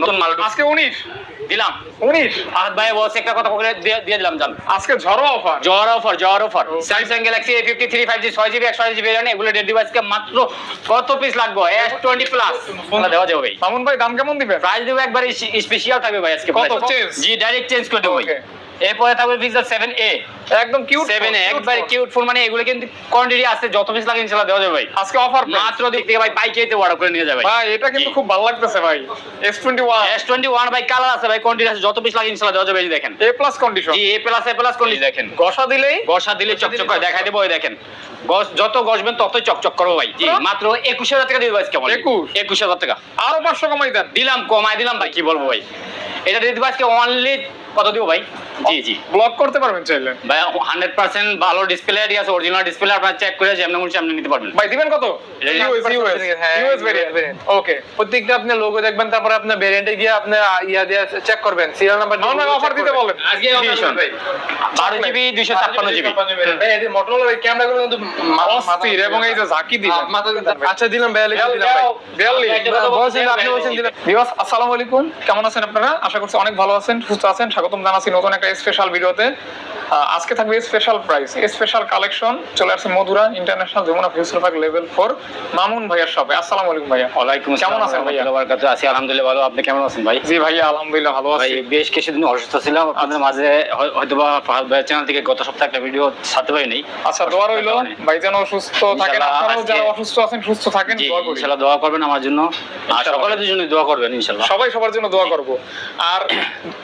নতুন মাল আজকে উনিশ। দিলাম। উনিশ? ফাহাদ ভাই বলছে একটা কথা বলে দিয়ে দিয়ে দিলাম জান। আজকে ঝড়ো offer. Offer offer. Samsung Galaxy A fifty three five G ছয় জিবি একশো জিবি ভেরিয়েন্ট এগুলো ডেড ডিভাইসকে মাত্র কত পিস লাগবে? এস টোয়েন্টি প্লাস দেওয়া যাবে ভাই। মামুন ভাই দাম কেমন দিবে প্রাইস দেবো একবার স্পেশাল থাকবে ভাই আজকে কত? জি ডাইরেক্ট চেঞ্জ করে দেবো. এরপরে থাকবে পিক্সেল সেভেন এ একদম কিউট সেভেন এ একবার কিউট ফোন মানে এগুলো কিন্তু কোয়ান্টিটি আছে যত পিস লাগে ইনশাল্লাহ দেওয়া যাবে ভাই। আজকে অফার মাত্র দিক থেকে ভাই পাইকারিতে অর্ডার করে নিয়ে যাবে ভাই। এটা কিন্তু খুব ভালো লাগতেছে ভাই। S twenty one S twenty one ভাই কালার আছে ভাই কোয়ান্টিটি আছে যত পিস লাগে ইনশাল্লাহ দেওয়া যাবে দেখেন। এ প্লাস কন্ডিশন জি A plus A plus quantity দেখেন। গসা দিলেই বর্ষা দিলে চকচক করে দেখাই দেবো ওই দেখেন। গস যত গসবেন ততই চকচক করব ভাই। জি? মাত্র একুশ হাজার টাকা দিবে আজকে 21? একুশ? হাজার টাকা। আরও পাঁচশো কমাই দেন। দিলাম কমাই দিলাম ভাই কি বলব ভাই। এটা দিয়ে দিবো আজকে অনলি কত দিব ভাই? জি জি। ব্লক করতে পারবেন চাইলে। ভাই হান্ড্রেড পার্সেন্ট ভালো ডিসপ্লে আছে অরিজিনাল ডিসপ্লে আপনার চেক করে যেমন মনে হচ্ছে আপনি নিতে পারবেন। ভাই দিবেন কত? ইউএস হ্যাঁ, ভেরিয়েন্ট ওকে প্রত্যেকটা আপনি লোগো দেখবেন তারপরে আপনার ভেরিয়েন্টে গিয়ে আপনার ইয়া দিয়ে চেক করবেন। সিরিয়াল নাম্বার ভাই অফার দিতে বলেন। আজকে বারো জিবি দুইশো ছাপ্পান্ন জিবি মোটরোলা এই ক্যামেরাগুলো কিন্তু মা- অস্থির এবং এই যে ঝাঁকি দিতে আচ্ছা দিলাম বিয়াল্লিশ দিলাম ভাই। বিয়াল্লিশ বলছেন আপনি বলছেন দিলাম ভিউয়ার্স আসসালামু আলাইকুম। কেমন আছেন আপনারা? আশা করছি অনেক ভালো আছেন সুস্থ আছেন স্বাগতম জানাচ্ছি নতুন একটা স্পেশাল ভিডিওতে আজকে থাকবে স্পেশাল প্রাইস স্পেশাল কালেকশন চলে আসছে Madhura international Jamuna future park level four Mamun ভাইয়ার শপে আসসালামু আলাইকুম ভাইয়া। ওয়ালাইকুম কেমন আছেন ভাইয়া? ভাইয়া আছি আলহামদুলিল্লাহ ভালো। আপনি কেমন আছেন ভাই? জি ভাইয়া আলহামদুলিল্লাহ ভালো আছি। বেশ কিছুদিন অসুস্থ ছিলাম। আপনাদের মাঝে হয়তোবা ফাহাদ ভাইয়ের চ্যানেল থেকে গত সপ্তাহে একটা ভিডিও ছাড়তে পারিনি। আচ্ছা দোয়া রইল। ভাই যেন সুস্থ থাকেন আপনারাও যারা অসুস্থ আছেন সুস্থ থাকেন দোয়া করি। ইনশাল্লাহ দোয়া করবেন আমার জন্য। আর সকলের জন্য দোয়া করবেন ইনশাল্লাহ সবাই সবার জন্য দোয়া করব। আর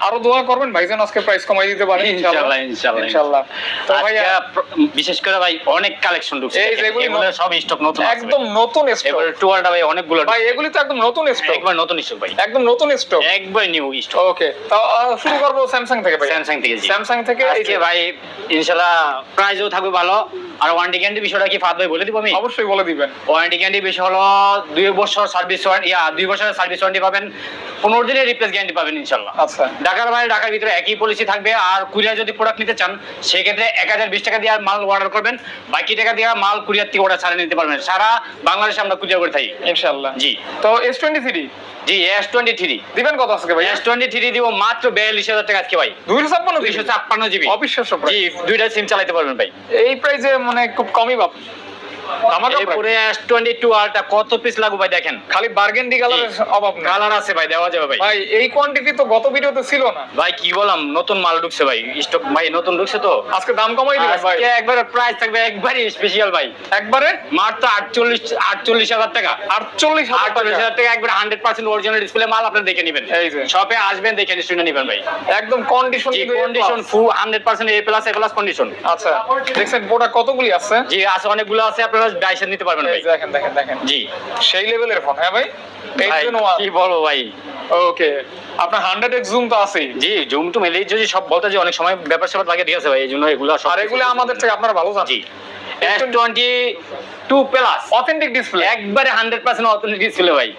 আরও দোয়া করবেন ভাই আজকে প্রাইস কমাই দিতে পারেন ইনশাআল্লাহ, ইনশাআল্লাহ। ইনশাআল্লাহ তো ভাইয়া বিশেষ করে ভাই অনেক কালেকশন ঢুকছে এই দেখেন, যেগুলি এগুলো সব স্টক নতুন একদম নতুন স্টক এবার টুয়ালটা ভাই অনেকগুলো ভাই এগুলি তো একদম নতুন স্টক একবার নতুন স্টক ভাই। একদম নতুন স্টক একবার নিউ স্টক ওকে তো শুরু করব স্যামসাং থেকে ভাই স্যামসাং থেকে স্যামসাং থেকে এই যে ভাই ইনশাআল্লাহ প্রাইসও থাকবে ভালো। আর ওয়ারেন্টি গ্যারান্টি বিষয়টা কি ফাদ ভাই বলে দিব আমি? অবশ্যই বলে দিবেন। ওয়ারেন্টি গ্যারান্টি বিষয় হলো দুই বছর সার্ভিস ওয়ারেন্টি ইয়া দুই বছরের সার্ভিস ওয়ারেন্টি পাবেন। পনেরো দিনের রিপ্লেস গ্যারান্টি পাবেন ইনশাল্লাহ। আচ্ছা। ঢাকার বাইরে ঢাকার ভিতরে একই পলিসি থাকবে আর কুরিয়ার যদি প্রোডাক্ট নিতে চান সেক্ষেত্রে এক হাজার বিশ টাকা দিয়ে মাল অর্ডার করবেন বাকি টাকা দিয়ে মাল কুরিয়ার থেকে অর্ডার ছাড়া নিতে পারবেন। সারা বাংলাদেশে আমরা কুরিয়ার করে থাকি। ইনশাআল্লাহ। জি। তো এস টোয়েন্টি থ্রি জি এস টোয়েন্টি থ্রি দিবেন কত আজকে ভাই এস টোয়েন্টি থ্রি দিব মাত্র বিয়াল্লিশ হাজার টাকা আজকে ভাই। দুইশো ছাপ্পান্ন দুইশো ছাপ্পান্ন জিবি। অবিশ্বাস্য জি দুইটা সিম চালাতে পারবেন ভাই। এই প্রাইসে মানে খুব কমই পাব। আমাকে এরপরে এস টোয়েন্টি টু আলটা কত পিস লাগবে ভাই দেখেন? খালি বার্গেন্ডি কালারের অভাব নেই। কালার আছে ভাই দেওয়া যাবে ভাই। ভাই এই কোয়ান্টিটি তো গত ভিডিওতে ছিল না। ভাই কি বললাম নতুন মাল ঢুকছে ভাই স্টক ভাই নতুন ঢুকছে তো। আজকে দাম কমাই দিবেন ভাই। আজকে একবারে প্রাইস থাকবে একবারে স্পেশাল ভাই। একবারে? মাত্র আটচল্লিশ আটচল্লিশ হাজার টাকা। আটচল্লিশ হাজার টাকা। হাজার টাকা একবার অরিজিনাল ডিসপ্লে মাল আপনি দেখে নেবেন। শপে আসবেন দেখে শুনে নেবেন ভাই। একদম condition condition full A plus A plus condition আচ্ছা দেখছেন প্রোডাক্ট কতগুলি আছে? জি আছে অনেকগুলো আছে আপনারা ডাইসেন নিতে পারবেন ভাই। দেখেন দেখেন দেখেন। জি। সেই লেভেলের ফোন হ্যাঁ ভাই? কি বলব ভাই? ওকে আপনার হান্ড্রেড এক্স জুম তো আছেই। জি জুম টু মেলে যদি সব বলতে যে অনেক সময় ব্যাপার স্যাপার লাগে ঠিক আছে ভাই এই জন্য এগুলো সব আর এগুলো আমাদের থেকে আপনারা ভালো জানেন। জি। S twenty two plus authentic display একবারে হান্ড্রেড পার্সেন্ট অথেন্টিক ডিসপ্লে ভাই।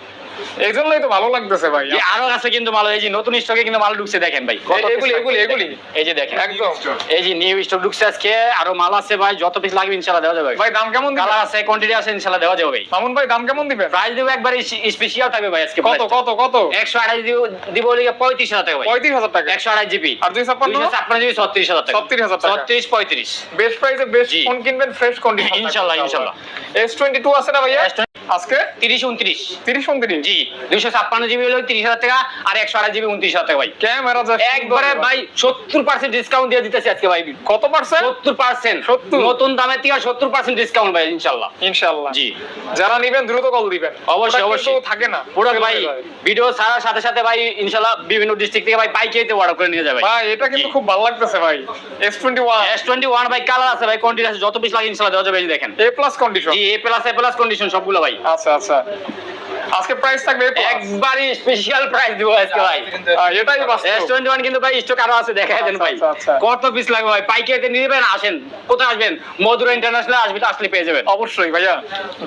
এই জন্যই তো ভালো লাগতেছে ভাই। আরও আছে কিন্তু মাল এই যে নতুন স্টকে কিন্তু মাল ঢুকছে দেখেন ভাই। এগুলি, এগুলি, এগুলি? এই যে দেখেন। একদম। এই যে নিউ স্টক ঢুকছে আজকে আরও মাল আছে ভাই যত পিস লাগবে ইনশাআল্লাহ দেওয়া যাবে ভাই। দাম কেমন কালার আছে কোয়ান্টিটি আছে ইনশাআল্লাহ দেওয়া যাবে ভাই। মামুন ভাই দাম কেমন দিবেন? প্রাইস দেবো একবারে স্পেশাল থাকবে ভাই আজকে কত কত কত? একশো আড়াই দিব লিগে পঁয়ত্রিশ হাজার টাকা ভাই। পঁয়ত্রিশ হাজার টাকা। একশো আড়াই জিবি। আর দুই ছাপ্পান্ন? দুইশো ছাপ্পান্ন জিবি ছত্রিশ হাজার টাকা। 36,000 টাকা। ছত্রিশ পঁয়ত্রিশ। বেস্ট প্রাইসে বেস্ট। ফোন কিনবেন ফ্রেশ কন্ডিশন ইনশাআল্লাহ, ইনশাআল্লাহ। এস টোয়েন্টি টু আছে না ভাইয়া? আজকে? তিরিশ উনত্রিশ। তিরিশ উনত্রিশ। জি দুইশো ছাপ্পান্ন জিবি হলো তিরিশ হাজার টাকা আর একশো আড়াই জিবি উনত্রিশ হাজার টাকা ভাই। ক্যামেরা একবারে ভাই সত্তর পার্সেন্ট ডিসকাউন্ট দিয়ে দিতেছি আজকে ভাই কত পার্সেন্ট সত্তর পার্সেন্ট নতুন দামের থেকে সত্তর পার্সেন্ট ডিসকাউন্ট ভাই ইনশাল্লাহ ইনশাআল্লাহ। জি। যারা নিবেন দ্রুত কল দিবেন। অবশ্যই, অবশ্যই। থাকে না। পুরো ভাই ভিডিও ছাড়ার সাথে সাথে ভাই ইনশাল্লাহ বিভিন্ন ডিস্ট্রিক্ট থেকে ভাই পাইকারিতে অর্ডার করে নিয়ে যাবে। ভাই এটা কিন্তু খুব ভালো লাগতেছে ভাই। S twenty one S twenty one ভাই কালার আছে ভাই কোয়ান্টিটি আছে যত পিস লাগে ইনশাল্লাহ দেওয়া যাবে দেখেন। এ প্লাস কন্ডিশন জি A plus A plus condition সবগুলো ভাই। আচ্ছা আচ্ছা। আজকে প্রাইস থাকবে একবারই স্পেশাল প্রাইস দিব আজকে ভাই। এটাই এস টোয়েন্টি ওয়ান কিন্তু ভাই স্টক আরও আছে দেখাই দেন ভাই। আচ্ছা, আচ্ছা, আচ্ছা। কত পিস লাগবে ভাই? পাইকারিতে নিয়ে যাবেন আসেন। কোথায় আসবেন? মধুরা ইন্টারন্যাশনাল আসবে আসলে পেয়ে যাবেন। অবশ্যই ভাইয়া।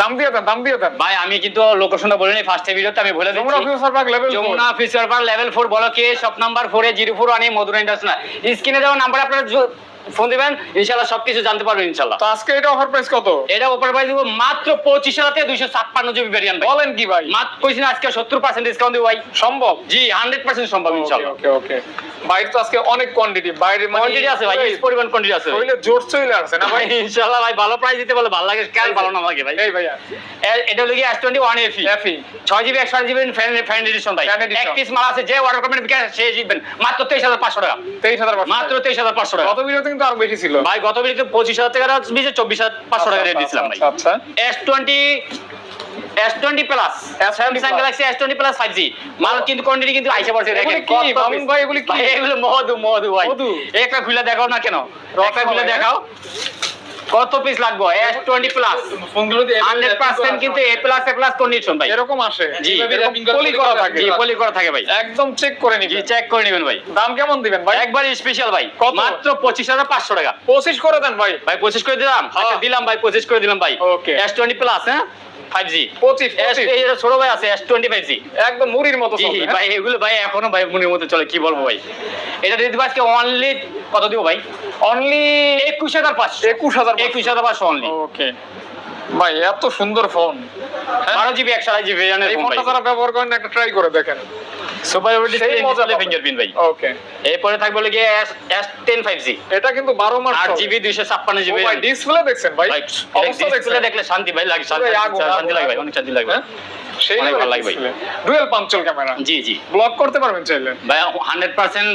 দাম দিয়ে দেন দাম দিয়ে দেন। ভাই আমি কিন্তু লোকেশনটা বলিনি ফার্স্ট ভিডিওতে আমি বলে যমুনা দিচ্ছি future park level Jamuna park level four বলকে শপ নাম্বার ফোরে zero four one Madhura international স্ক্রিনে দেওয়া নাম্বার আপনারা ফোন দিবেন ইনশাল্লাহ সবকিছু জানতে পারবেন ইনশাল্লাহ। তো আজকে এটা অফার প্রাইস কত? এটা ওপর প্রাইস দিব মাত্র পঁচিশ হাজার থেকে দুইশো ছাপ্পান্ন জিবি ভ্যারিয়েন্ট ভাই। বলেন কি ভাই? মাত্র কইছি না আজকে সত্তর পার্সেন্ট ডিসকাউন্ট দিব ভাই। সম্ভব? জি হান্ড্রেড পার্সেন্ট সম্ভব ইনশাল্লাহ। ওকে ওকে বাইরে তো আজকে অনেক কোয়ান্টিটি বাইরে মানে কোয়ান্টিটি আছে ভাই পরিমাণ কোয়ান্টিটি আছে ভাই। হইলে জোর চলে আসছে না ভাই? ইনশাল্লাহ ভাই ভালো প্রাইস দিতে বলে ভালো লাগে কেন ভালো না লাগে ভাই। এই ভাইয়া। এটা হলো কি S twenty one F E F E ছয় জিবি একশো জিবি ফ্যান ফ্যান এডিশন ভাই। এক পিস মাল আছে যে অর্ডার করবেন বিকাশ সে জিতবেন। মাত্র তেইশ হাজার পাঁচশো টাকা। তেইশ হাজার মাত্র তেইশ হাজার পাঁচশো টাকা। কত ভিডিওতে কিন্তু আরও বেশি ছিল। ভাই গত বিলিতে পঁচিশ হাজার টাকা বিশে চব্বিশ হাজার পাঁচশো টাকা রেট দিয়েছিলাম ভাই। আচ্ছা S twenty S twenty plus S20 Samsung. Galaxy S twenty plus five G মাল কিন্তু কোয়ান্টিটি কিন্তু আইসা পড়ছে দেখেন মামুন ভাই, এগুলি কি? এগুলো মধু মধু ভাই। একটা খুলে দেখাও না কেন? রটা খুলে দেখাও। কত পিস লাগবে? এস টোয়েন্টি প্লাস ফোনগুলো হান্ড্রেড পার্সেন্ট কিন্তু A plus A plus condition ভাই। এরকম আসে জি, পলি করা থাকে। জি পলি করা থাকে ভাই। একদম চেক করে জি নিবি চেক করে নেবেন ভাই। দাম কেমন দিবেন ভাই? একবার স্পেশাল ভাই। মাত্র পঁচিশ হাজার পাঁচশো টাকা। পঁচিশ করে দেন ভাই। ভাই পঁচিশ করে দিলাম। হ্যাঁ। আচ্ছা দিলাম ভাই পঁচিশ করে দিলাম ভাই। Okay. এস টোয়েন্টি প্লাস হ্যাঁ? ছোট ভাই আছে একদম মুড়ির মতো হ্যাঁ? ভাই এগুলো ভাই এখনও ভাই মনের মতো চলে কি বলব ভাই? এটা দিব আজকে অনলি কত দিব ভাই? অনলি একুশ হাজার পাঁচশো। একুশ হাজার একুশ হাজার পাঁচশো অনলি ওকে ভাই এত সুন্দর ফোন হ্যাঁ? বারো জিবি একশো আড়াই জিবি এই ফোনটা যারা ব্যবহার করেন একটা ট্রাই করে দেখেন। সুপার ফিঙ্গারপ্রিন্ট ভাই। ওকে এরপরে থাকবে হলো গিয়ে এস টেন ফাইভ জি এটা কিন্তু বারো মাস আট জিবি দুইশো ছাপ্পান্ন জিবি ডিসপ্লে দেখছেন ভাই? ভাই ডিসপ্লে দেখলে শান্তি ভাই লাগে শান্তি লাগে ভাই অনেক শান্তি লাগবে? সেই অনেক ভালো লাগবে। ভাই। ডুয়েল পাঞ্চল ক্যামেরা জি জি। ব্লক করতে পারবেন চাইলে। ভাই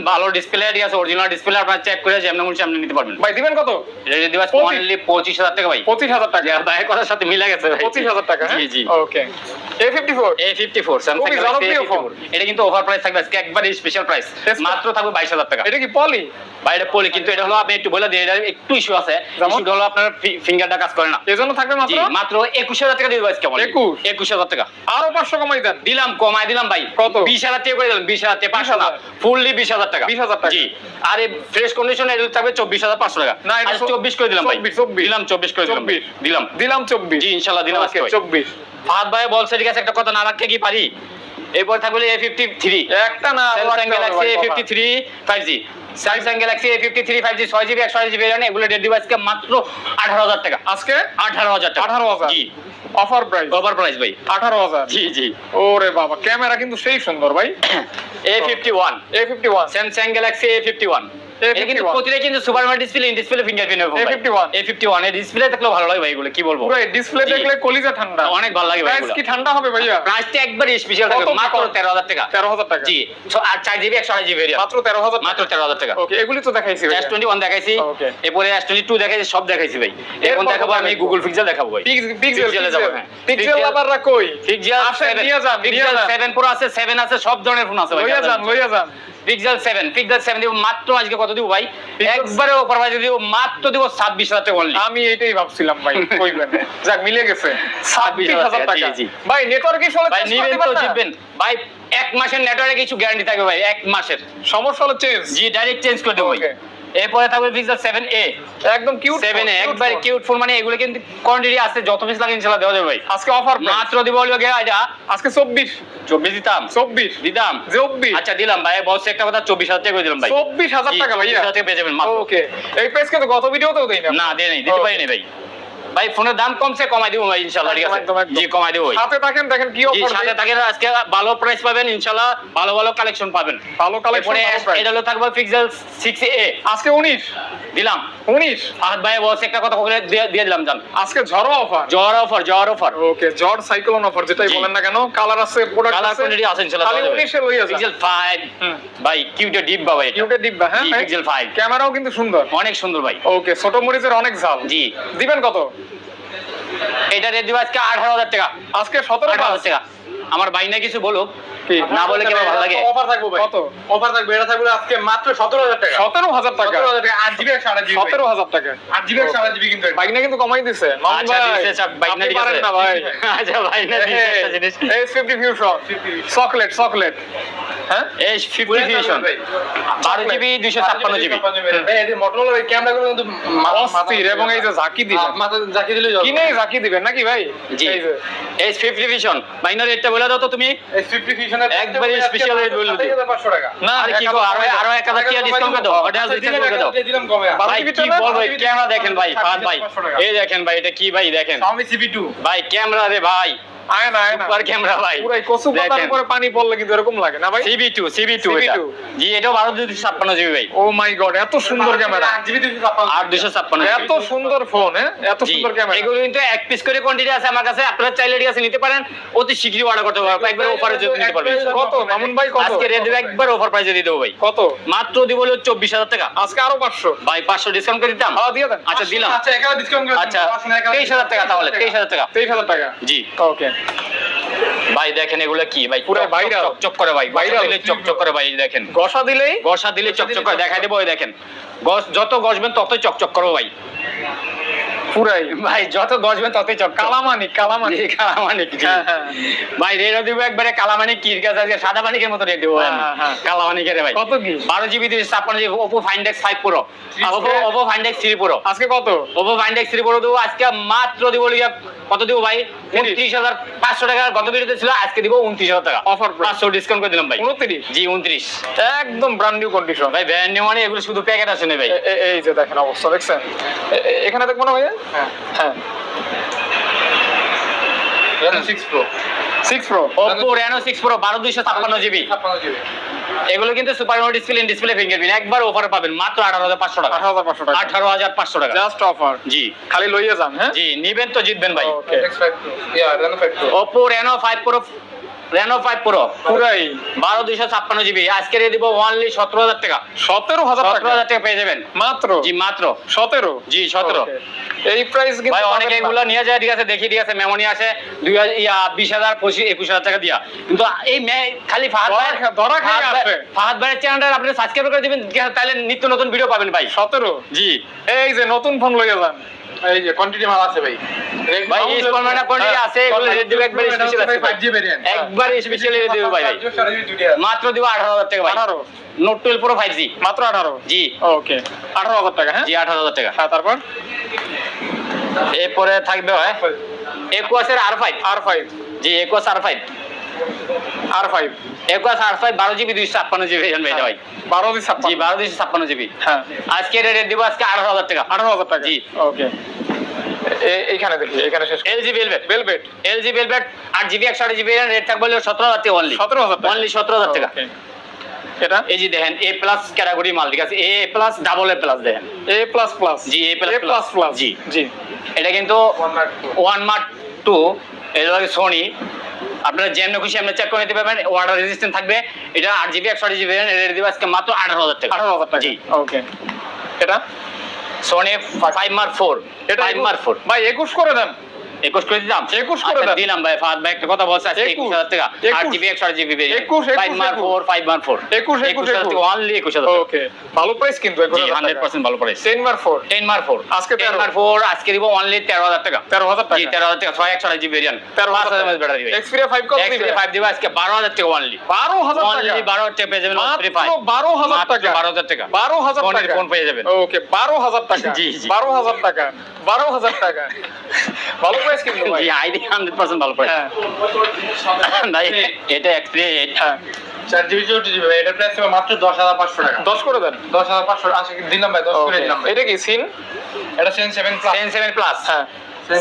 ভালো ডিসপ্লে আছে অরিজিনাল ডিসপ্লে আপনার চেক করে যেমন আপনি নিতে পারবেন। ভাই দিবেন কত? যদি দিবাস পঁচিশ। অনলি পঁচিশ হাজার টাকা ভাই। পঁচিশ হাজার টাকা। দায়ের কথার সাথে মিলে গেছে ভাই। পঁচিশ হাজার টাকা হ্যাঁ? জি জি। ওকে A54 A54 Samsung Galaxy এটা টাকা। এটা কি টাকা দিবে ফ্রেশ কন্ডিশনে এটা থাকবে 24500 টাকা। না এটা করে দিলাম ভাই। দিলাম 24 করে দিলাম দিলাম। দিলাম 24 জি দিলাম আজকে ফাহাদ ভাই বলছে ঠিক আছে একটা কথা না রাখতে কি পারি? এরপর থাকবে এ ফিফটি থ্রি একটা না Samsung Galaxy A fifty three five G Samsung Galaxy A fifty three five G ছয় জিবি একশো জিবি ভেরিয়েন্ট এগুলো ডেট ডিভাইসকে মাত্র আঠারো হাজার টাকা। আজকে? আঠারো হাজার টাকা। আঠারো হাজার? জি। অফার প্রাইস ওভার প্রাইস ভাই। আঠারো হাজার? জি জি। ওরে বাবা ক্যামেরা কিন্তু সেই সুন্দর ভাই। A fifty one A fifty one Samsung Galaxy A fifty one A51 কিন্তু প্রতিটা কিন্তু super mart display in display fingerprint A51 A fifty ওয়ানের ডিসপ্লে থাকলেও ভালো লাগে ভাই এগুলো কি বলব? পুরো ডিসপ্লে দেখলে কলিজা ঠান্ডা। অনেক ভালো লাগে ভাই প্রাইস কি ঠান্ডা হবে ভাইয়া? প্রাইসটা একবারে স্পেশাল থাকবে মাত্র কম? তেরো হাজার টাকা। তেরো হাজার টাকা। জি আর চার জিবি একশো আড়াই জিবি মাত্র তেরো হাজার মাত্র তেরো হাজার টাকা। ওকে এগুলি তো দেখাইছি ওয়ান দেখাইছি। এরপরে এস টোয়েন্টি টু দেখাইছি সব দেখাইছি ভাই। এখন দেখাবো আমি গুগল পিক্সেল দেখাবো ভাই। পিক্সেল যাব, হ্যাঁ। পিক্সেল Pixel- কই? পিক্সেল আসেন, নিয়ে যান, প্রো আছে আছে সব ধরনের ফোন আছে ভাই লইয়া যান লইয়া যান। পিক্সেল সেভেন পিক্সেল সেভেন দিব মাত্র আজকে কত দিব ভাই? একবারে অফার প্রাইস দিব মাত্র দিব ছাব্বিশ হাজার টাকা অনলি আমি এটাই ভাবছিলাম ভাই কইবেন। যাক মিলে গেছে। ছাব্বিশ 26,000 হাজার টাকা। ভাই নেটওয়ার্ক ইস্যু হলে ভাই নিবেন তো জিতবেন। ভাই এক মাসের নেটওয়ার্কে কিছু গ্যারান্টি থাকবে ভাই এক মাসের। সমস্যা হলো চেঞ্জ জি ডাইরেক্ট চেঞ্জ করে দেবো. এরপরে থাকবে পিক্সেল সেভেন এ একদম কিউট সেভেন এ একবার কিউট ফোন মানে এগুলো কিন্তু কোয়ান্টিটি আছে যত পিস লাগে ইনশাল্লাহ দেওয়া যাবে ভাই। আজকে অফার মাত্র দিব হলো এটা আজকে চব্বিশ। চব্বিশ দিতাম। চব্বিশ। দিতাম। চব্বিশ। আচ্ছা দিলাম ভাই বস একটা কথা চব্বিশ হাজার টাকা করে দিলাম ভাই। চব্বিশ হাজার টাকা 24,000 ভাইয়া। টাকা পেয়ে যাবেন। ওকে এই প্রাইস কিন্তু গত ভিডিওতেও দেই না না দিয়ে নাই দিতে পারি নাই ভাই। ভাই ফোনের দাম কমছে কমাই দিব ভাই ইনশাল্লাহ ঠিক আছে। জি কমাই দিব সাথে থাকেন দেখেন কি অফার সাথে থাকেন আজকে ভালো প্রাইস পাবেন ইনশাল্লাহ ভালো ভালো কালেকশন পাবেন। ভালো কালেকশন এটা হলো থাকবে পিক্সেল সিক্স এ আজকে উনিশ। দিলাম। উনিশ। ফাহাদ ভাই বলছে একটা কথা বলে দিয়ে দিলাম জান। আজকে ঝড়ো অফার জ্বর অফার জ্বর অফার ওকে ঝড় সাইক্লোন অফার যেটাই বলেন না কেন কালার আছে প্রোডাক্ট কালার আছে কোয়ান্টিটি আছে ইনশাল্লাহ খালি উনিশে লইয়া যান পিক্সেল ফাইভ হুম। ভাই কিউটে ডিপ বাবা এটা। কিউটে ডিব্বা হ্যাঁ Pixel 5 ক্যামেরাও কিন্তু সুন্দর। অনেক সুন্দর ভাই। ওকে ছোট মরিচের অনেক ঝাল। জি। দিবেন কত? এটা রেট দিব আজকে আঠারো হাজার টাকা আজকে সতেরো হাজার টাকা আমার ভাই না কিছু বলুক না বলে কেমন ভালো লাগে অফার থাকব ভাই কত? অফার থাকবে এটা থাকবে আজকে মাত্র সতেরো হাজার টাকা সতেরো হাজার টাকা সতেরো হাজার টাকা আট জিবি একশো আঠাশ জিবি সতেরো হাজার টাকা আট জিবি একশো আঠাশ জিবি কিন্তু এটা। বাইকনা কিন্তু কমাই দিছে মামুন আচ্ছা দিছে, আচ্ছা, বাইক না পারেন না ভাই আচ্ছা ভাই না দিছে একটা জিনিস এই ফিফটি ফিউশন চকলেট চকলেট হ্যাঁ? এই ফিফটি ফিউশন বারো জিবি দুইশো ছাপ্পান্ন জিবি ভাই, এই ক্যামেরাগুলো কিন্তু অস্থির এবং এই যে ঝাঁকি দিবেন মাথা জাকি দিলে কিনে ঝাঁকি দিবেন নাকি ভাই? জি। এই ফিফটি ফিউশন বাইনার রেটটা বলে দাও তো তুমি। এই 50 ফিউশনের একবারে special rate বলে দিও। 7500 টাকা। না আরে কি এক গো হাজার আরও আরও এক হাজার টাকা ডিসকাউন্ট করে দাও। ওটা ডিসকাউন্ট করে দাও। দিলাম কমে। ভাই কি বল ভাই ক্যামেরা দেখেন ভাই ভাই। এই দেখেন ভাই এটা কি ভাই দেখেন? Xiaomi CP2 ভাই ক্যামেরা রে ভাই। আয় না সুপার ক্যামেরা ভাই। পুরাই কচু পাতার উপরে পানি পড়লে কিন্তু এরকম লাগে না ভাই? CB two CB two CB2 জি এটাও বারো দুশো ছাপ্পান্ন জিবি ভাই। ও মাই গড এত সুন্দর ক্যামেরা। আর দুশো ছাপ্পান্ন এত সুন্দর ফোন এত সুন্দর ক্যামেরা। এগুলো কিন্তু এক পিস করে কোয়ান্টিটি আছে আমার কাছে। আপনারা চাইলে ঠিক আছে নিতে পারেন। অতি শীঘ্রই অর্ডার করতে পারবেন একবার অফারে যদি নিতে পারবেন। কত? মামুন ভাই কত? আজকে রেট একবার অফার প্রাইসে দিয়ে দেবো ভাই। কত? মাত্র দিব হলো চব্বিশ হাজার টাকা। আজকে আরও পাঁচশো। ভাই পাঁচশো ডিসকাউন্ট করে দিতাম। হ্যাঁ দিয়ে দেন। আচ্ছা দিলাম। আচ্ছা এখানে ডিসকাউন্ট করে আচ্ছা তেইশ হাজার টাকা তাহলে তেইশ হাজার টাকা। তেইশ হাজার টাকা। জি। ওকে। ভাই দেখেন এগুলো কি? ভাই পুরো চক চক viral। চক চক করে ভাই। ভাইরাল চক চক করে ভাই দেখেন। গসা দিলেই? গসা দিলে চকচক করে দেখাই দেবো দেখেন। গস যত গসবেন ততই চকচক করব ভাই। পুরাই। ভাই যত ততই চক কালামানি কালামানি জি। হ্যাঁ, হ্যাঁ। ভাই রেট দিব একবারে কালামানিক কির আজকে? সাদা মানিকের মতো রেট দেবো হ্যাঁ, হ্যাঁ। ভাই। কত কি? বারো জিবি দুইশো ছাপ্পান্ন GB Oppo find X five pro. Oppo Oppo find X three pro. আজকে কত? ওপো ফাইন্ডেক্স থ্রি প্রো দেবো আজকে মাত্র দিব লিয়া কত দিব ভাই? উনত্রিশ। হাজার পাঁচশো টাকা গত ভিডিওতে ছিল আজকে দিব উনত্রিশ হাজার টাকা। Price। পাঁচশো ডিসকাউন্ট করে দিলাম ভাই। উনত্রিশ? জি উনত্রিশ। একদম ব্র্যান্ড নিউ কন্ডিশন ভাই ব্র্যান্ড নিউ মানে এগুলো শুধু প্যাকেট আছে না ভাই। এই যে দেখেন অবস্থা দেখছেন? এখানে দেখব না ভাইয়া? হ্যাঁ। হ্যাঁ। 6 Pro six pro Oppo Reno six pro বারো দুইশো ছাপ্পান্ন জিবি 56 জিবি এগুলো কিন্তু super no display display fingerprint একবার অফার পাবেন মাত্র আঠারো হাজার পাঁচশো টাকা। আঠারো হাজার পাঁচশো টাকা। আঠারো হাজার পাঁচশো টাকা। জাস্ট অফার জি। খালি লইয়ে যান হ্যাঁ? জি নিবেন তো জিতবেন ভাই। ওকে X5 Pro ইয়া Reno 5 Pro Oppo Reno five pro পুরাই। বারো দুইশো ছাপ্পান্ন জিবি আজকে দিয়ে দিব সতেরো হাজার টাকা। সতেরো হাজার সতেরো হাজার টাকা পেয়ে যাবেন। মাত্র? জি মাত্র। সতেরো? জি সতেরো। এই প্রাইস ভাই অনেকে এগুলো নিয়ে যায় ঠিক আছে দেখি ঠিক আছে মেমোনি আসে। দুই বিশ হাজার পঁচিশ একুশ হাজার টাকা দিয়া। কিন্তু এই খালি ফাহাদ ভাই ধরা ফাহাদ ভাইয়ের চ্যানেলটা আপনি সাবস্ক্রাইব করে দিবেন তাহলে নিত্য নতুন ভিডিও পাবেন ভাই। সতেরো? জি। এই যে নতুন ফোন লইয়ে যান। এই যে কোয়ান্টিটি মাল আছে ভাই। ভাই ইনস্টলমেন্ট কোয়ান্টিটি আছে এগুলো রেট দিবে একবার স্পেশাল আছে 5G ভেরিয়েন্ট একবার স্পেশাল রেট দিবে ভাই। ভাই মাত্র দিব আঠারো হাজার টাকা ভাই। আঠারো? Note twelve pro five G মাত্র আঠারো? জি। ওকে আঠারো হাজার টাকা হ্যাঁ? জি আঠারো হাজার টাকা। হ্যাঁ তারপর? এরপরে থাকবে হয় একুয়াসের R five R five G Aquos R five R five Aquos R five বারো জিবি দুইশো ছাপ্পান্ন জিবি ভাই ভাই বারো জি ছাপ্পান্ন। বারো দুইশো ছাপ্পান্ন জিবি। হ্যাঁ। আজকে রেট দিব আজকে আঠারো হাজার টাকা। আঠারো হাজার টাকা। জি। ওকে। এইখানে দেখি এখানে শেষ LG velvet velvet LG velvet আট জিবি একশো আট জিবি রেট থাকবে সতেরো হাজার টাকা অনলি সতেরো হাজার অনলি সতেরো হাজার টাকা। এটা? এই যে দেখেন এ প্লাস ক্যাটাগরি মাল ঠিক আছে? A plus double A plus দেখেন। এ প্লাস প্লাস জি, এ plus। প্লাস প্লাস জি। জি। এটা কিন্তু ওয়ান মার্ক টু সোনি আপনারা যেমন খুশি আপনি চেক করে নিতে পারবেন ওয়াটার রেজিস্ট্যান্ট থাকবে। এটা আট জিবি একশো আট জিবি রেট দিবে আজকে মাত্র আঠারো হাজার টাকা। আঠারো হাজার টাকা। জি। ওকে এটা? সোনি ফাইভ মার্ক ফোর এটা ফাইভ মার্ক ফোর ভাই একুশ করে দেন। একুশ করে দিলাম। 21 করে আচ্ছা, দিলাম ভাই ফাহাদ ভাই একটা কথা বলছে আজকে একুশ হাজার টাকা। আট জিবি একশো আট GB 21, 21, five mark four five mark four 21, 21, একুশ হাজার টাকা অনলি একুশ হাজার ওকে ভালো প্রাইস কিন্তু হান্ড্রেড পার্সেন্ট ভালো price ten mark four ten mark four আজকে টেন 13 মার্ক ফোর আজকে দিব অনলি তেরো হাজার টাকা। তেরো হাজার টাকা। তেরো হাজার টাকা ছয় একশো আট জিবি ভেরিয়েন্ট তেরো হাজার হাজার ব্যাটারি এক্সপিরিয়া ফাইভ কত এক্সপিরিয়া ফাইভ দিব আজকে বারো হাজার টাকা অনলি বারো হাজার টাকা। অনলি বারো হাজার টাকা পেয়ে যাবেন বারো হাজার টাকা। বারো হাজার টাকা। বারো হাজার টাকা। ফোন পেয়ে যাবেন। ওকে বারো হাজার টাকা। জি, জি। বারো হাজার টাকা। বারো হাজার টাকা। ভালো প্রাইস কিন্তু ভাই আইডি হান্ড্রেড পার্সেন্ট ভালো প্রাইস ভাই এটা এক্সপিরিয়া চার জিবি চৌষট্টি জিবি এটার প্রাইস মাত্র দশ হাজার পাঁচশো টাকা। দশ করে দেন। দশ হাজার পাঁচশো আশি দিলাম ভাই দশ করে দিলাম। এটা কি সিন এটা সেন সেভেন প্লাস সেন সেভেন প্লাস হ্যাঁ।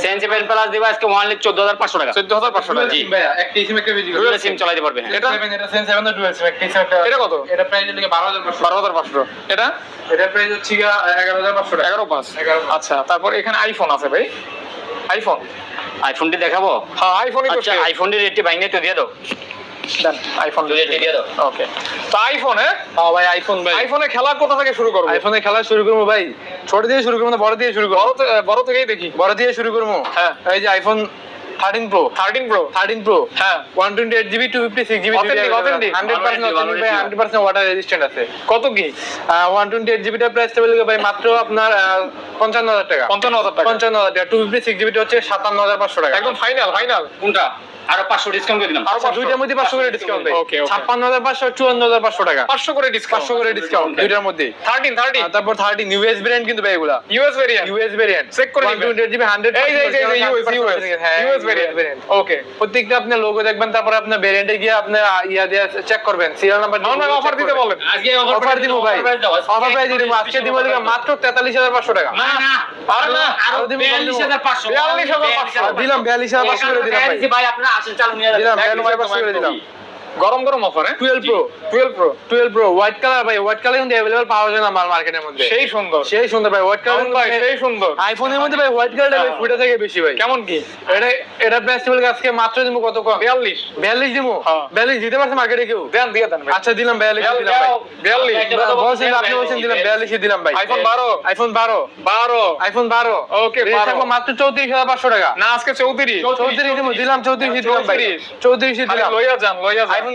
সেন প্লাস দিব আজকে অনলি চোদ্দ টাকা। চোদ্দ হাজার পাঁচশো টাকা। জি। ভাইয়া একটা সিম একটা বেজি দুটো সিম চালাতে পারবে। এটা? এটা এটা সেন সেভেন ডুয়েল সিম একটা সিম এটা কত? এটা প্রাইস হচ্ছে বারো হাজার পাঁচশো। বারো হাজার পাঁচশো। এটা? এটা প্রাইস হচ্ছে গিয়া এগারো হাজার পাঁচশো টাকা। এগারো পাঁচ। এগারো পাঁচ। আচ্ছা তারপর এখানে আইফোন আছে ভাই। আইফোন আইফোনটি দেখাবো? হ্যাঁ আইফোনই আচ্ছা আইফোনটি রেটটি বাইনে তো দিয়ে দাও। দেন আইফোন রেটটি দিয়ে দাও। ওকে তো আইফোন হ্যাঁ হ্যাঁ ভাই আইফোন ভাই। আইফোনে খেলা কোথা থেকে শুরু করব? আইফোনে খেলা শুরু করব ভাই। ছোট দিয়ে শুরু করব বড় দিয়ে শুরু করব? বড় থেকেই দেখি। বড় দিয়ে শুরু করব? হ্যাঁ। এই যে iPhone thirteen pro thirteen pro thirteen pro হ্যাঁ। One twenty eight GB two fifty six GB. Hundred percent. Hundred percent water resistant আছে। কত কি ওয়ান টোয়েন্টি এইট জিবিটার প্রাইস টেবিল ভাই মাত্র আপনার পঞ্চান্ন হাজার টাকা। পঞ্চান্ন হাজার টাকা। পঞ্চান্ন হাজার টাকা টু ফিফটি সিক্স জিবিটা হচ্ছে সাতান্ন হাজার পাঁচশো টাকা। একদম ফাইনাল ফাইনাল কোনটা? আরও পাঁচশো ডিসকাউন্ট করে দিলাম। আচ্ছা, দুইটার মধ্যে পাঁচশো করে ডিসকাউন্ট চুয়ান্ন হাজার পাঁচশো টাকা। পাঁচশো করে ডিসকাউন্ট পাঁচশো করে ডিসকাউন্ট দুইটার মধ্যে। থার্টিন থার্টিন তারপর থার্টি ইউএস ভেরিয়েন্ট কিন্তু ভাই এগুলা। US variant US variant Check করে নিবেন। জিবি হান্ড্রেড এই যে এই US US US variant okay প্রত্যেকটা আপনার লোগো দেখবেন তারপর আপনার ভেরিয়েন্টে গিয়ে আপনার ইয়া দিয়ে চেক করবেন। সিরিয়াল নাম্বার মামুন ভাই অফার দিতে বলেন। আজকে অফার দিব ভাই। অফার প্রাইস দিব। আজকে দিব মাত্র তেতাল্লিশ হাজার পাঁচশো টাকা। না না। আরে না, আরও আরও দিব, বিয়াল্লিশ হাজার পাঁচশো। 42,500 দিলাম বিয়াল্লিশ হাজার পাঁচশো করে দিলাম ভাই। ভাই আপনারা আসেন চালু নিয়ে যাবেন। দিলাম গরম গরম অফার হ্যাঁ? Twelve pro twelve pro twelve pro white colour ভাই হোয়াইট কালার কিন্তু অ্যাভেলেবল পাওয়া যায় না আমার মার্কেটের মধ্যে। সেই সুন্দর। সেই সুন্দর ভাই হোয়াইট মামুন ভাই সেই সুন্দর। আইফোনের মধ্যে ভাই হোয়াইট কালারটা ভাই ফুটে থেকে বেশি ভাই। কেমন কি? এটা এটা প্রাইস আজকে মাত্র দিব কত কম? বিয়াল্লিশ। বিয়াল্লিশ দিব? হ্যাঁ। বিয়াল্লিশ দিতে পারছে মার্কেটে কেউ? দেন দিয়ে দেন ভাই। আচ্ছা দিলাম বিয়াল্লিশ দিলাম ভাই। বিয়াল্লিশ। বলছেন আপনি বলছেন দিলাম বিয়াল্লিশ দিলাম ভাই। আইফোন বারো। আইফোন বারো। বারো। আইফোন বারো। Okay, Range 12 থাকবে মাত্র চৌত্রিশ হাজার পাঁচশো টাকা। না আজকে চৌত্রিশ। চৌত্রিশ দিব দিলাম চৌত্রিশ দিলাম ভাই। 34 চৌত্রিশ খালি দিলাম লইয়া যান লইয়া যান। আইফোন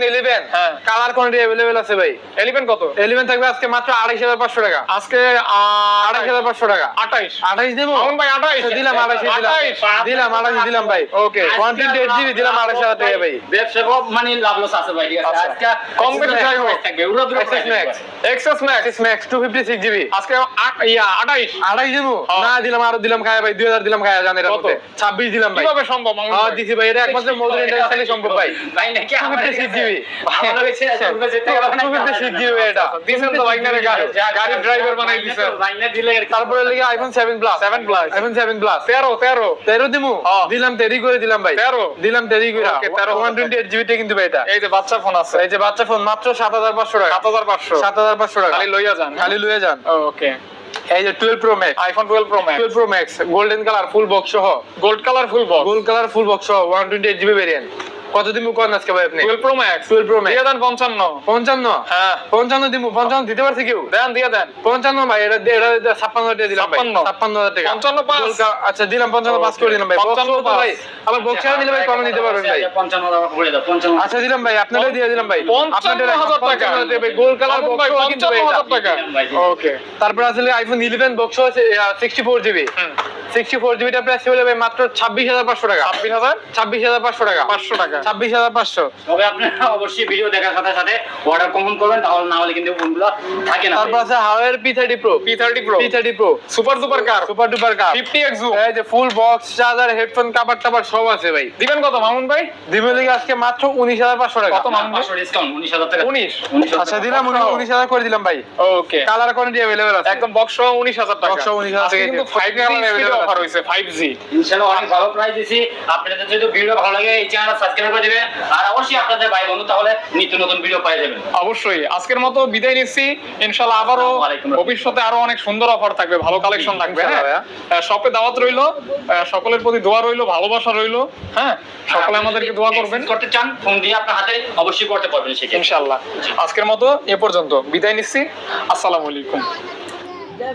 হ্যাঁ। কালার কোয়ান্টিটি অ্যাভেলেবেল আছে ভাই। এলিভেন কত? ইলেভেন থাকবে আজকে মাত্র টাকা। টাকা। দেবো? ভাই দিলাম আড়াইশ দিলাম। দিলাম আড়াইশ দিলাম ভাই। ওকে ওয়ান টোয়েন্টি জিবি দিলাম আড়াইশ হাজার টাকা ভাই। ব্যবসা খুব মানে লাভ লস আছে ভাই ঠিক আছে। আজকে কম বেশি যাই হোক। থাকবে উড়ো দুরো XS max XS max max two fifty six GB আজকে ইয়া আঠাইশ। আড়াইশ দেবো। না দিলাম আরও দিলাম খায় ভাই দুই হাজার দিলাম খায় জানেন ছাব্বিশ দিলাম ভাই। কীভাবে সম্ভব হ্যাঁ দিছি ভাই এটা একমাত্র ইন্টারন্যাশনালি সম্ভব ভাই। ভাই নাকি আমার 256 GB আমার হয়েছে চলবে যেতে হবে না। 256 GB এটা দিছেন তো বাইকনারে গাড়ি। গাড়ির ড্রাইভার বানাই দিছেন বাইনা দিলে তারপরে লিগে iPhone seven plus 7 plus iPhone seven plus তেরো তেরো। তেরো দিমু। দিলাম দেরি করে দিলাম ভাই। 13 দিলাম দেরি করে। Okay, 13 ওয়ান টোয়েন্টি এইট কিন্তু ভাই এটা। এই যে বাচ্চা ফোন আছে। এই যে বাচ্চা ফোন মাত্র সাত হাজার পাঁচশো টাকা। সাত হাজার পাঁচশো। সাত হাজার পাঁচশো টাকা। খালি লইয়া যান। খালি লুয়ে যান। ওকে এই যে twelve pro max iPhone twelve pro max twelve pro max golden colour full box সহ। Gold colour full box gold colour full box সহ one twenty eight GB variant কত দিমু কোন আজকে ভাই আপনি? Twelve pro max twelve pro max দিয়ে দেন পঞ্চান্ন। পঞ্চান্ন? হ্যাঁ। পঞ্চান্ন দিমু পঞ্চান্ন দিতে পারছে কেউ? দেন দিয়ে দেন। পঞ্চান্ন ভাই এটা এটা ছাপ্পান্ন হাজার টাকা দিলাম ভাই। 56 টাকা। পঞ্চান্ন পাঁচ। গোল্ড আচ্ছা দিলাম পঞ্চান্ন পাঁচ করে দিলাম ভাই। পঞ্চান্ন পঞ্চান্ন পাঁচ। ভাই আবার বক্সার নিলে ভাই কমে নিতে পারবেন ভাই? পঞ্চান্ন টাকা করে দাও পঞ্চান্ন আচ্ছা দিলাম ভাই আপনাদের দিয়ে দিলাম ভাই। পঞ্চান্ন আপনাদের হাজার টাকা। পঞ্চান্ন ভাই গোল্ড কালার বক্স ভাই কিন্তু পঞ্চান্ন ভাই। হাজার টাকা। ওকে তারপর আসলে আইফোন ইলেভেন বক্স আছে sixty four GB sixty four জিবিটা price হলে ভাই মাত্র ছাব্বিশ হাজার পাঁচশো টাকা। ছাব্বিশ হাজার? ছাব্বিশ হাজার পাঁচশো টাকা। পাঁচশো টাকা। ছাব্বিশ হাজার পাঁচশো। তবে আপনারা অবশ্যই ভিডিও দেখার সাথে সাথে অর্ডার কমন করবেন তাহলে না হলে কিন্তু ফোনগুলো থাকে না। তারপর আছে Huawei P thirty pro P thirty pro P thirty pro super super কার সুপার ডুপার কাপ ফিফটি এক্স জুম এই যে ফুল বক্স চার্জার হেডফোন কাবার টাবার সব আছে ভাই। দিবেন কত মামুন ভাই? দিবে লিগে আজকে মাত্র উনিশ হাজার পাঁচশো টাকা। কত মামুন পাঁচশো ডিসকাউন্ট উনিশ হাজার টাকা। উনিশ। উনিশ আচ্ছা দিলাম উনিশ হাজার করে দিলাম ভাই। ওকে কালার কোয়ান্টিটি অ্যাভেলেবেল আছে। একদম বক্স উনিশ হাজার টাকা। সহ 19,000 আজকে টাকা। কিন্তু ফাইভ অফার আছে। হয়েছে ফাইভ ইনশাআল্লাহ অনেক ভালো প্রাইস দিছি। আপনাদের যদি ভিডিও ভালো লাগে এই চ্যানেল সাবস্ক্রাইব করে দিবেন। আর অবশ্যই আপনাদের ভাই বন্ধু তাহলে নিত্য নতুন ভিডিও পেয়ে যাবেন। অবশ্যই। আজকের মতো বিদায় নিচ্ছি। আসসালামু আলাইকুম। ভবিষ্যতে আরও অনেক সুন্দর অফার থাকবে ভালো কালেকশন থাকবে হ্যাঁ? শপে দাওয়াত রইল সকলের প্রতি দোয়া রইল ভালোবাসা রইল হ্যাঁ? সকলে আমাদেরকে দোয়া করবেন। করতে চান ফোন দিয়ে আপনার হাতে অবশ্যই করতে পারবেন ইনশাল্লাহ আজকের মতো এ পর্যন্ত। বিদায় নিচ্ছি। আসসালামু আলাইকুম।